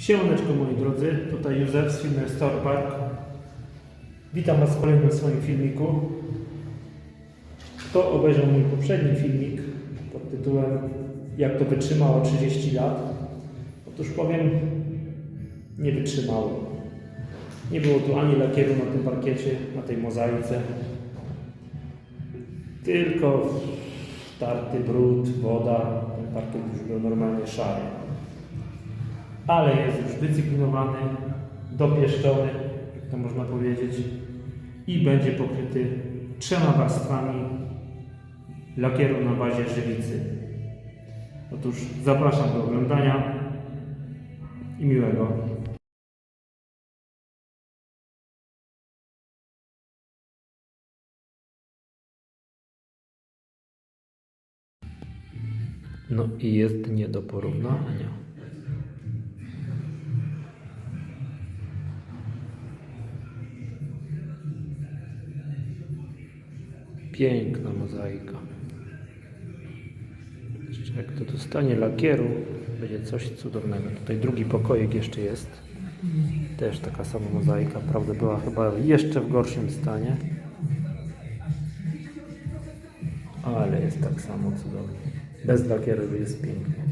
Siemaneczko moi drodzy, tutaj Józef z firmy Store Park. Witam Was w kolejnym swoim filmiku. Kto obejrzał mój poprzedni filmik pod tytułem Jak to wytrzymało 30 lat? Otóż powiem, nie wytrzymało. Nie było tu ani lakieru na tym parkiecie, na tej mozaice. Tylko tarty brud, woda. Ten parkiet już był normalnie szary ale jest już wycyklinowany, dopieszczony, jak to można powiedzieć, i będzie pokryty trzema warstwami lakieru na bazie żywicy. Otóż zapraszam do oglądania i miłego. No i jest nie do porównania. Piękna mozaika. Jeszcze jak to dostanie lakieru, będzie coś cudownego. Tutaj drugi pokoik jeszcze jest. Też taka sama mozaika. Prawda była chyba jeszcze w gorszym stanie. Ale jest tak samo cudownie. Bez lakieru jest pięknie.